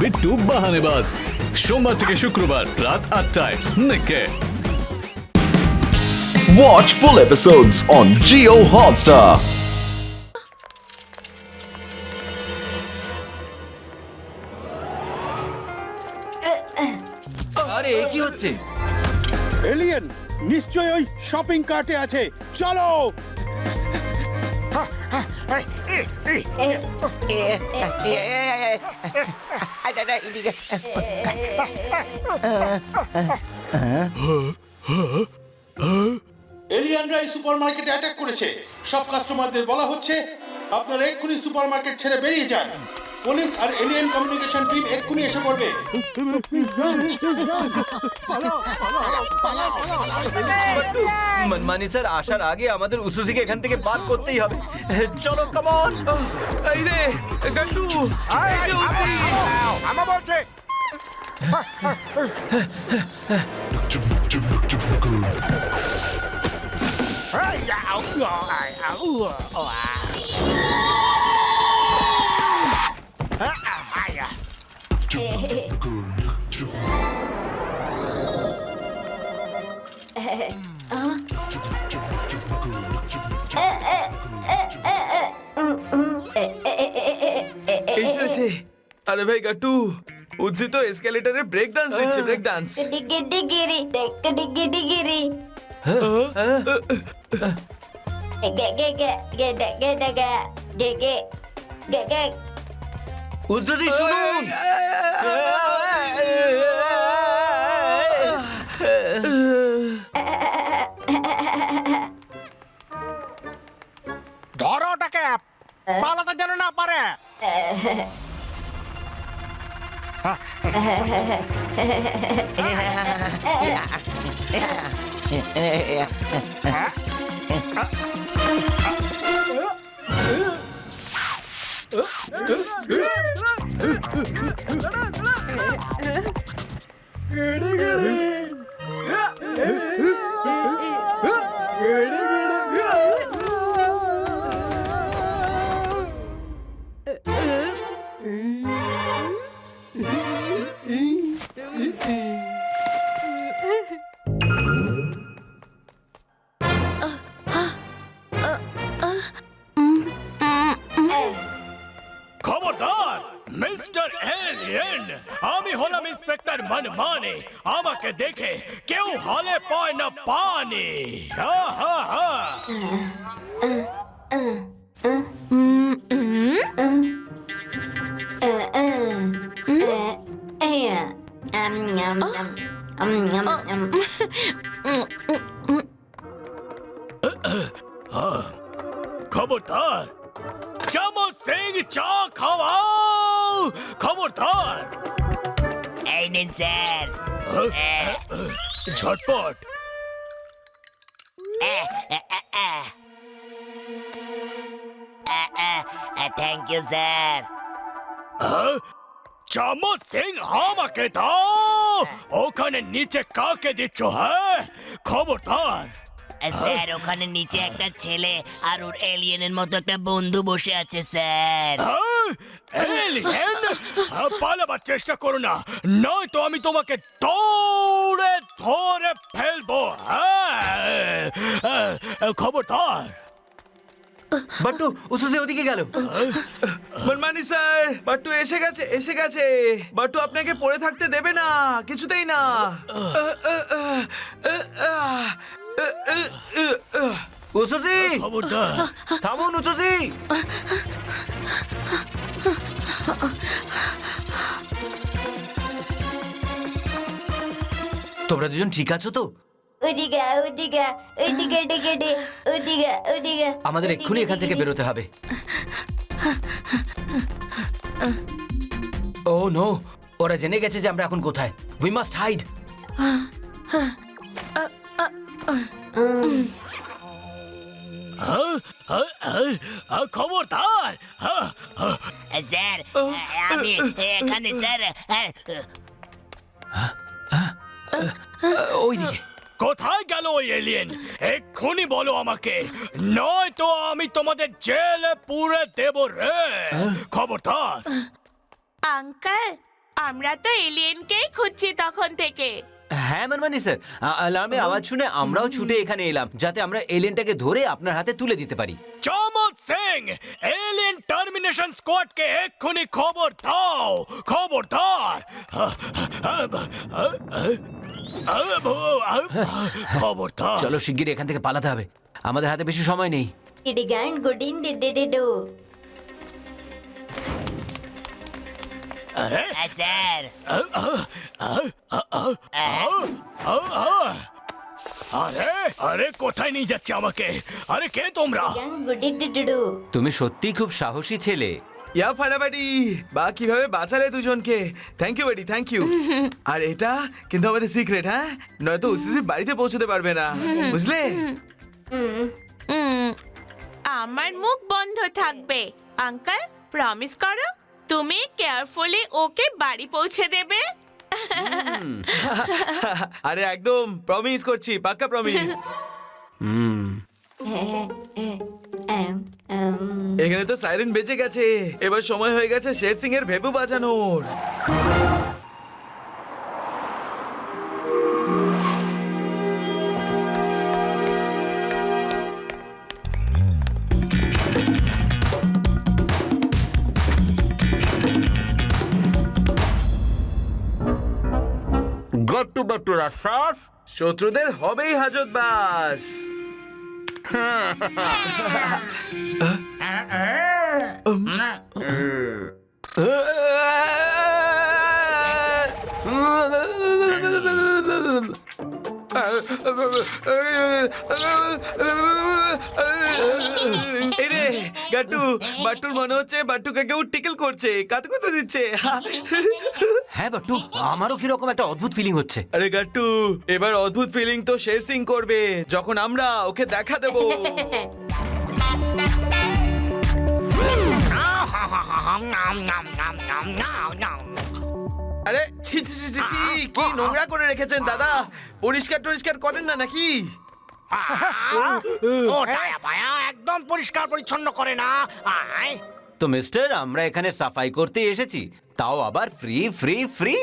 বিট্টু বাহানেবাজ সোমবার থেকে শুক্রবার রাত আটটায় নিকে। Watch full episodes on Geo Hotstar. আরে এ কি হচ্ছে? এলিয়েন নিশ্চয়ই ওই শপিং কার্টে আছে। চলো! এলিয়ানরা এই সুপারমার্কেটে অ্যাটাক করেছে। সব কাস্টমারদের বলা হচ্ছে, আপনারা এক্ষুনি সুপার মার্কেট ছেড়ে বেরিয়ে যান। পুলিশ আর এলিয়েন কমিউনিকেশন টিম এক্ষুনি এসে পড়বে মানে স্যার আসার আগে আমাদের উসুসিকে এখান থেকে বার করতেই হবে চলো কামন এই রে গান্ডু আয় রে উসি আমা বলছে এসেছে আরে ভাই গাটু উজ্জি তো এসকেলেটরে ব্রেক ডান্স দিচ্ছে ব্রেক ডান্স ডিগি ডিগিরি টেক ডিগি ডিগিরি গে গে গে গে ডে গে ডে গে গে গে গে গে উসুসি শুনুন ধরো ওটাকে। পালাতে যেন না পারে। খবরদার আমি হলাম ইন্সপেক্টর মনমানে আমাকে দেখে কেউ হলে পায় না পানি হা হা হা আম আম আম আম আম আম খবরদার চামচ সিং চা খাওয়াও খবরদার নিন স্যার ঝটপট। থ্যাংক ইউ স্যার চামচ সিং আমাকে দাও। ওখানে নিচে কাকে দিচ্ছ হ্যাঁ? খবরদার। স্যার ওখানে নিচে একটা ছেলে আর ওর এলিয়েনের মতো একটা বন্ধু বসে আছে স্যার। হ্যাঁ? এলিয়েন হ্যাঁ, পালাবার চেষ্টা করো না। নয়তো আমি তোমাকে দৌড়ে ধরে ফেলব। হ্যাঁ হ্যাঁ, খবরদার। বাট্টু উসুসি ওদিকে গেল। মনমানি স্যার বাট্টু এসে গেছে এসে গেছে। বাট্টু আপনাকে পড়ে থাকতে দেবে না কিছুতেই না। উসুসি খবরদার। থামুন উসুসি তোমরা দুজন ঠিক আছো তো? ওদিকে ওদিকে ওদিকে ডিগি ডি ওদিকে ওদিকে আমাদের এক্ষুনি এখান থেকে বেরোতে হবে। ও নো ওরা জেনে গেছে যে আমরা এখন কোথায়। উই মাস্ট হাইড খবরদার। হ্যাঁ, হ্যাঁ, স্যার আমি এখানে স্যার ওইদিকে। কোথায় গেল ওই এলিয়েন এক্ষুনি বলো আমাকে। নয়তো আমি তোমাদের জেলে পুরে দেব রে। খবরদার। আঙ্কেল আমরা তো এলিয়েনকেই খুঁজছি তখন থেকে। হ্যাঁ মানমানি স্যার। অ্যালার্মে আওয়াজ শুনে আমরাও ছুটে এখানে এলাম যাতে আমরা এলিয়েনটাকে ধরে আপনার হাতে তুলে দিতে পারি। চমৎ সিং এলিয়েন টার্মিনেশন স্কোয়াডকে এক্ষুনি খবর দাও খবরদার খবরদার চলো শিগগির এখান থেকে পালাতে হবে। আমাদের হাতে বেশি সময় নেই। ইডিগান গুডিন ডিডিডিডু স্যার আরে আরে কোথায় নিয়ে যাচ্ছে আমাকে? আরে কে তোমরা? তুমি সত্যিই খুব সাহসী ছেলে। ইয়া ফাটাফাটি বা কীভাবে বাঁচালে দুজনকে? থ্যাংক ইউ বেডি থ্যাংক ইউ আর এটা কিন্তু আমাদের সিক্রেট হ্যাঁ? নয়তো উসিসি বাড়িতে পৌঁছতে পারবে না। বুঝলে? আমার মুখ বন্ধ থাকবে। আঙ্কেল প্রমিস করো। তুমি কেয়ারফুলি ওকে বাড়ি পৌঁছে দেবে। আরে একদম প্রমিস করছি, পাক্কা প্রমিস হুম। এখানে তো সাইরেন বেজে গেছে। এবার সময় হয়ে গেছে শের সিং এর ভেবু বাজানোর। গট্টু বট্টু রাসাস শত্রুদের হবেই হাজত বাস এই রে গাট্টু বাট্টুর মনে হচ্ছে বাট্টুকে কেউ টিকেল করছে কাতে কাতে দিচ্ছে। হ্যাঁ বট্টু আমারও কীরকম একটা অদ্ভুত ফিলিং হচ্ছে। আরে গাট্টু এবার অদ্ভুত ফিলিং তো শের সিং করবে যখন আমরা ওকে দেখা দেবো। আরে ছি ছি ছি ছি ছি কি নোংরা করে রেখেছেন দাদা? পরিষ্কার টরিষ্কার করেন না নাকি? ও ডায়া পায়া একদম পরিষ্কার পরিচ্ছন্ন করে না। আয়। তো মিস্টার আমরা এখানে সাফাই করতে এসেছি। তাও আবার ফ্রি ফ্রি ফ্রি।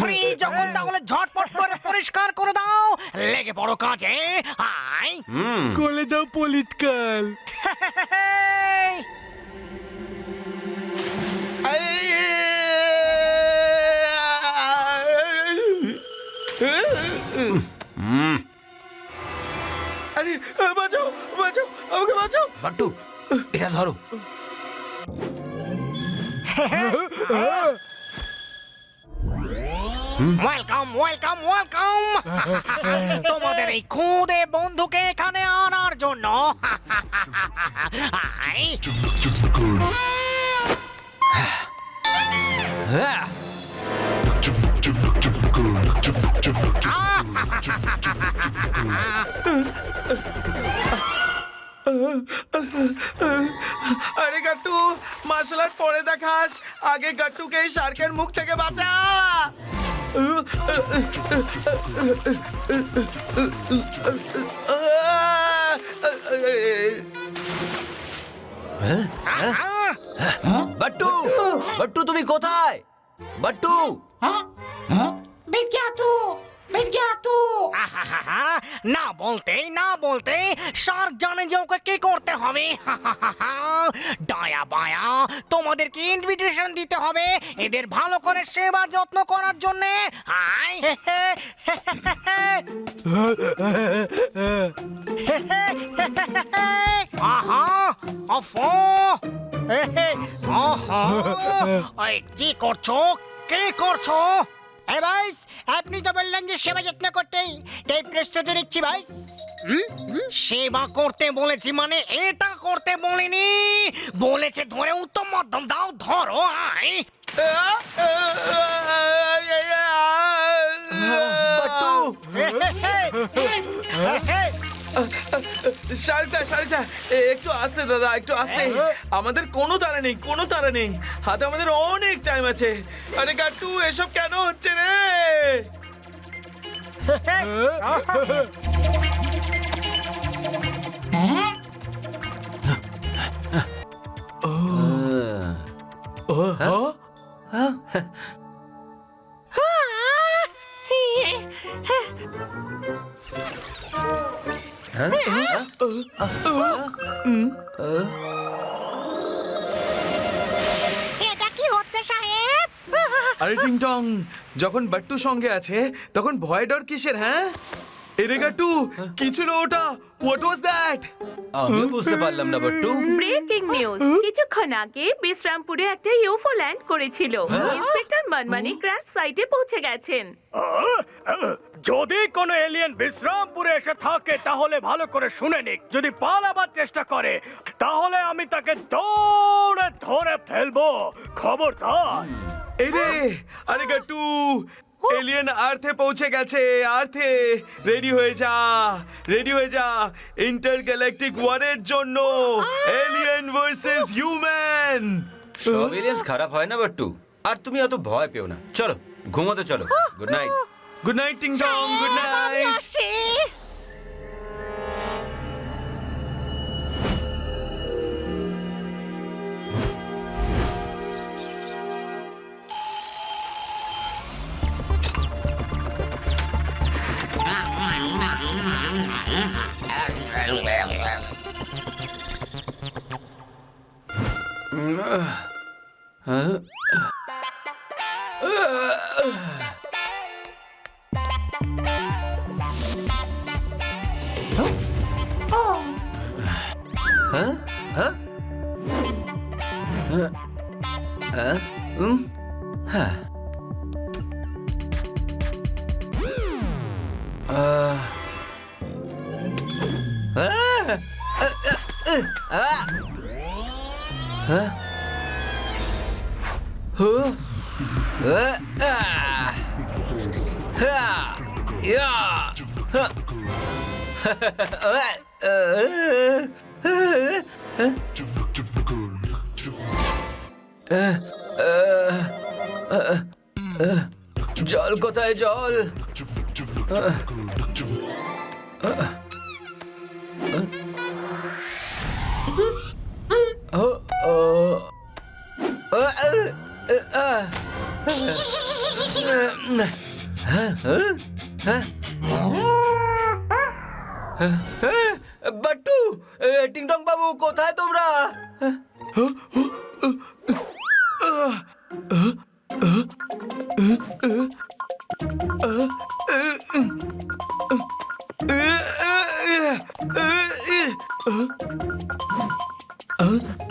ফ্রি যখন তাহলে ঝটপট করে পরিষ্কার করে দাও। লেগে পড়ো কাজে আয়। হুম। কোলে দাও পলিতকাল। হুম। আরে বাঁচাও বাঁচাও আমাকে বাঁচাও। বট্টু এটা ধরো। ওয়েলকাম ওয়েলকাম ওয়েলকাম তোমাদের এই খুদে বন্ধুকে এখানে আনার জন্য। হ্যাঁ। আরে গাট্টু মার্শাল আর্ট পরে দেখাস আগে গাট্টুকে এই শার্কের মুখ থেকে বাঁচা। বট্টু বট্টু তুমি কোথায়? আহাহাহা, না বলতে না বলতে শার্ক জানে যে ওকে কি করতে হবে। ডায়া বায়া তোমাদেরকে ইনভিটেশন দিতে হবে এদের ভালো করে সেবা যত্ন করার জন্য। আয় আহা অফো আহা এই, কি করছ? কি করছ? এ ভাইস আপনি তো বললেন যে সেবা যত্ন করতেই তাই প্রস্তুতি নিচ্ছি ভাই সেবা করতে বলেছি মানে এটা করতে বলিনি। বলেছে ধরে উত্তম মধ্যম দাও ধরো আয়। বাট্টু শার্কটা শার্কটা একটু আসতে দাদা একটু আসতে। আমাদের কোনো তাড়া নেই কোনো তাড়া নেই। হাতে আমাদের অনেক টাইম আছে। আরে গাট্টু এসব কেন হচ্ছে রে? ও। এটা কি হচ্ছে সাহেব? আরে টিংটং যখন বাট্টু সঙ্গে আছে তখন ভয় ডর কিসের হ্যাঁ? এরে গাট্টু কি ছিল ওটা? হোয়াট ওয়াজ দ্যাট আমি বুঝতে পারলাম না বাট্টু। ব্রেকিং নিউজ কিছুক্ষণ আগে বিশ্রামপুরে একটা ইউফো ল্যান্ড করেছিল। ইন্সপেক্টর মনমানি ক্র্যাশ সাইটে পৌঁছে গেছেন। যদি কোনো এলিয়েন বিশ্রামপুরে এসে থাকে তাহলে ভালো করে শুনে নিক। যদি পালাবার চেষ্টা করে তাহলে আমি তাকে দৌড়ে ধরে ফেলব। খবরদার। এই রে আরে গাট্টু এলিয়েন আর্থে পৌঁছে গেছে আর্থে রেডি হয়ে যা রেডি হয়ে যা। ইন্টার গ্যালাকটিক ওয়ারের জন্য এলিয়েন ভার্সেস হিউম্যান সব এলিয়েন্স খারাপ হয় না বাট্টু? আর তুমি অত ভয় পেও না। চলো ঘুমোতে চলো। গুড নাইট গুড নাইট টিং টং গুড আমি নাইট আসছি হ্যাঁ হ্যাঁ হ্যাঁ হ্যাঁ উম, হ্যাঁ আহ, আহ, আহ, আহ, হ্যাঁ? হু? আহ, আহ, হা, ইয়া, হা, আহ, জল কোথায় জল বাট্টু টিংটং বাবু কোথায় তোমরা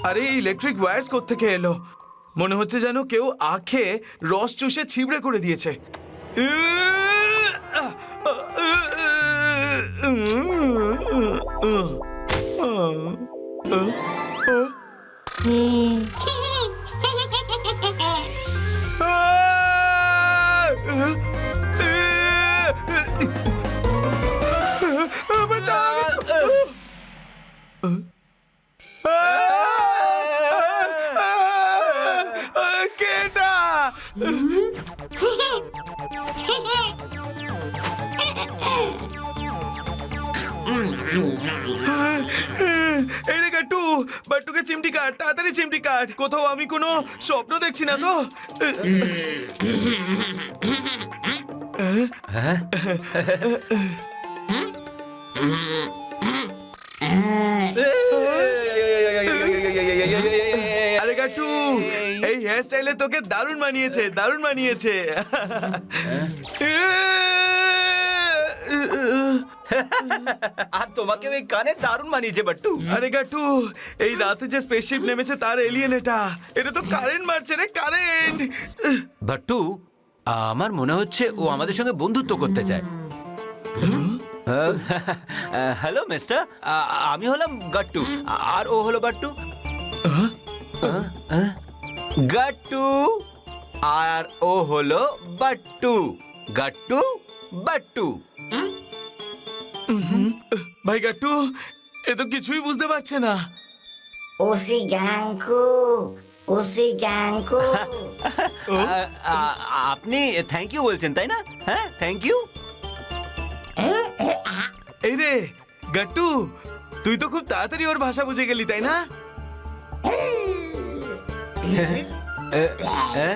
আরে ইলেকট্রিক ওয়্যারস থেকে এলো মনে হচ্ছে যেন কেউ আখে রস চুষে ছিবড়ে করে দিয়েছে। এই রে গাট্টু বাট্টুকে চিমটি কাট তাড়াতাড়ি চিমটি কাট। কোথাও আমি কোনো স্বপ্ন দেখছি না তো? আরে গাট্টু এই হেয়ার স্টাইলে তোকে দারুণ মানিয়েছে দারুণ মানিয়েছে। আর তোমাকে ওই কানে দারুণ মানিয়েছে বাট্টু। আরে গাট্টু এই রাতে যে স্পেসশিপ নেমেছে তার এলিয়েন এটা। এটা তো কারেন্ট মারছে রে কারেন্ট বাট্টু আমার মনে হচ্ছে ও আমাদের সঙ্গে বন্ধুত্ব করতে চায়। হ্যালো মিস্টার আমি হলাম গাট্টু আর ও হলো বাট্টু। গাট্টু আর ও হলো বাট্টু। গাট্টু বাট্টু। ভাই গাট্টু এ তো কিছুই বুঝতে পারছে না ওসি গ্যাংকু ওসি গ্যাংকু আ- আ- আপনি থ্যাংক ইউ বলছেন তাই না হ্যাঁ থ্যাংক ইউ এই রে গাট্টু তুই তো খুব তাড়াতাড়ি ওর ভাষা বুঝে গেলি তাই না হ্যাঁ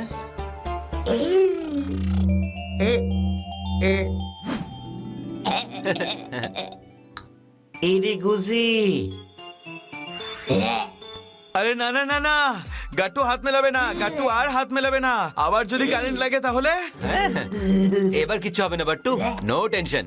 এরে গুজি আরে না না না না গাট্টু হাত মেলাবে না গাট্টু আর হাত মেলাবে না আবার যদি কারেন্ট লাগে তাহলে এবার কিচ্ছু হবে না বাট্টু নো টেনশন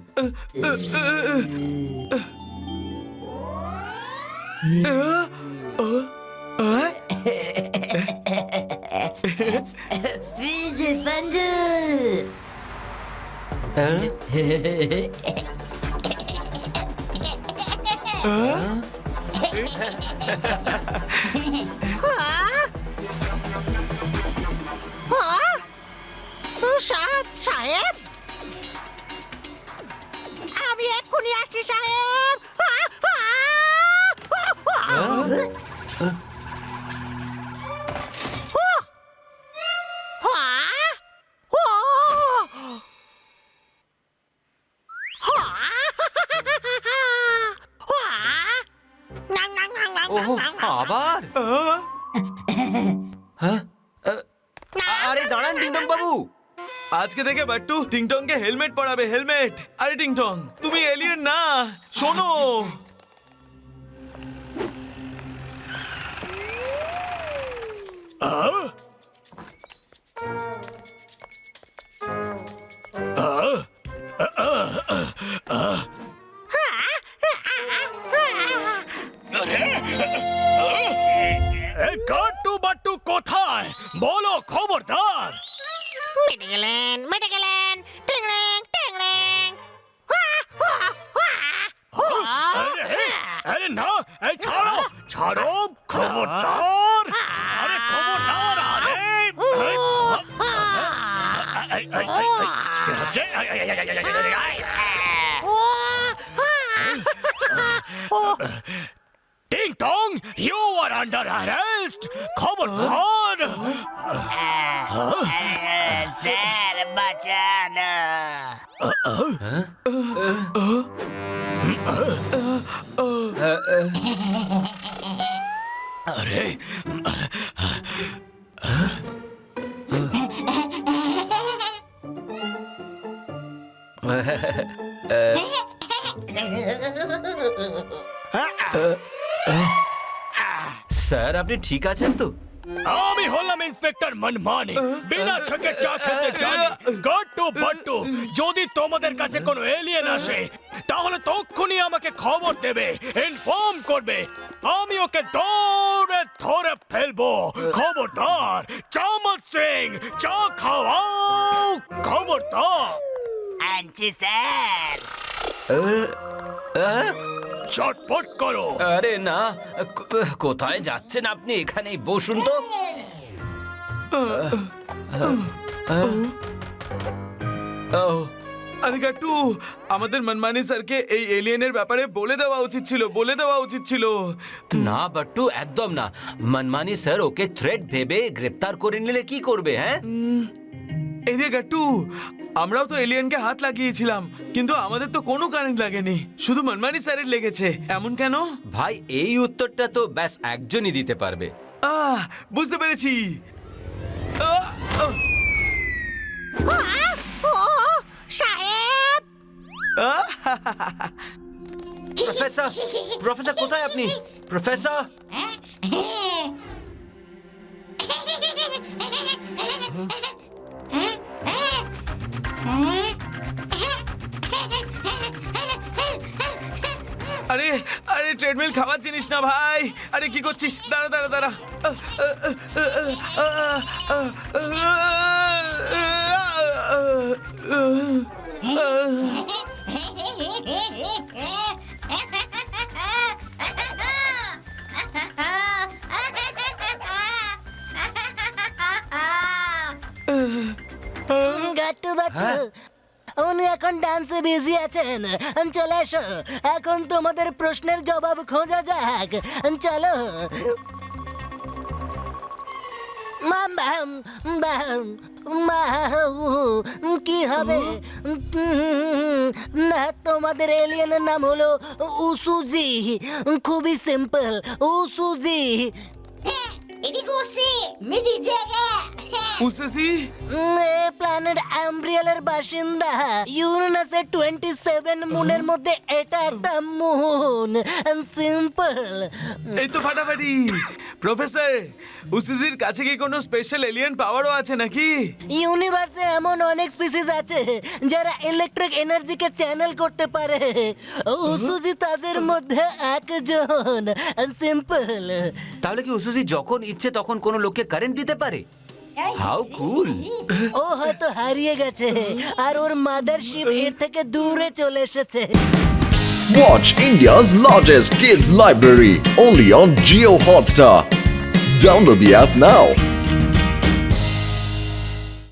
সাহেব সাহেব আমি এক্ষুনি আসছি সাহেব আরে দাঁড়ান ডিংডং বাবু আজকে থেকে বাট্টু টিংটংকে হেলমেট পরাবে হেলমেট আরে টিংটং তুমি এলিয়েন না শোনো গাট্টু বাট্টু কোথায় বলো খবরদার মেটে গেলেন মেটে গেলেন টিংলিং টিংলিং আরে আরে না এই ছাড়ো ছাড়ো খবরদার আরে খবরদার আরে এই, এই, এই, এই, এই, ছে, এই, এই, এই, এই, এই, এই, এই, এই, Dong, you are under arrest. খবরদার স্যার বাঁচান Uh... স্যার আপনি ঠিক আছেন তো? আমি হলাম ইন্সপেক্টর মনমানি বিনা ছকে চা খেতে জানি। গট্টু বট্টু যদি তোমাদের কাছে কোনো এলিয়েন আসে তাহলে তক্ষুনি আমাকে খবর দেবে ইনফর্ম করবে। আমি ওকে দৌড়ে ধরে ফেলব। খবরদার চামচ সিং চা খাওয়াও। খবরদার। আনছি স্যার। চটপট করো। আরে না কো- কোথায় যাচ্ছেন আপনি? এখানেই বসুন তো। ও আরে গাট্টু আমাদের মনমানি স্যারকে এই এলিয়েনের ব্যাপারে বলে দেওয়া উচিত ছিল বলে দেওয়া উচিত ছিল। না বাট্টু একদম না। মনমানি স্যার ওকে থ্রেড ভেবে গ্রেপ্তার করে নিলে কি করবে হ্যাঁ? এই রে গাট্টু আমরাও তো এলিয়েনকে হাত লাগিয়েছিলাম কিন্তু আমাদের তো কোনো কারেন্ট লাগেনি শুধু মনমানি স্যারের লেগেছে এমন কেন? ভাই এই উত্তরটা তো ব্যাস একজনই দিতে পারবে। আহ বুঝতে পেরেছি। আহ, আহ, সাহেব! আহ, প্রফেসর প্রফেসর কোথায় আপনি? প্রফেসর? আরে আরে ট্রেডমিল খাবার জিনিস না ভাই। আরে কি করছিস? দাঁড়া দাঁড়া দাঁড়া। আহ, আহ, উনি এখন ডান্সে বিজি আছেন। চলে এসো। এখন তোমাদের প্রশ্নের জবাব খোঁজা যাক। চলো। কি হবে? না, তোমাদের এলিয়েনের নাম হলো উসুজি। খুবই সিম্পল উসুজি। এদিকে জায়গা উসেসি? প্ল্যানেট প্ল্যানেট অ্যাম্ব্রিয়ালের বাসিন্দা। ইউরেনাসের টোয়েন্টি সেভেন মুনের মধ্যে এটা একটা মুন সিম্পল এই তো ফাটাফাটি। প্রফেসর উসুজির কাছে কি কোনো স্পেশাল এলিয়েন পাওয়ারও আছে নাকি? ইউনিভার্সে এমন অনেক স্পিসিস আছে যারা ইলেকট্রিক এনার্জিকে চ্যানেল করতে পারে। উসুজি তাদের মধ্যে একজন। সিম্পল তাহলে কি উসুজি যখন ইচ্ছে তখন কোনো লোককে কারেন্ট দিতে পারে হাউ কুল ও হয়তো হারিয়ে গেছে আর ওর মাদারশিপ এর থেকে দূরে চলে এসেছে Watch India's largest kids library only on Geo Hotstar. Download the app now.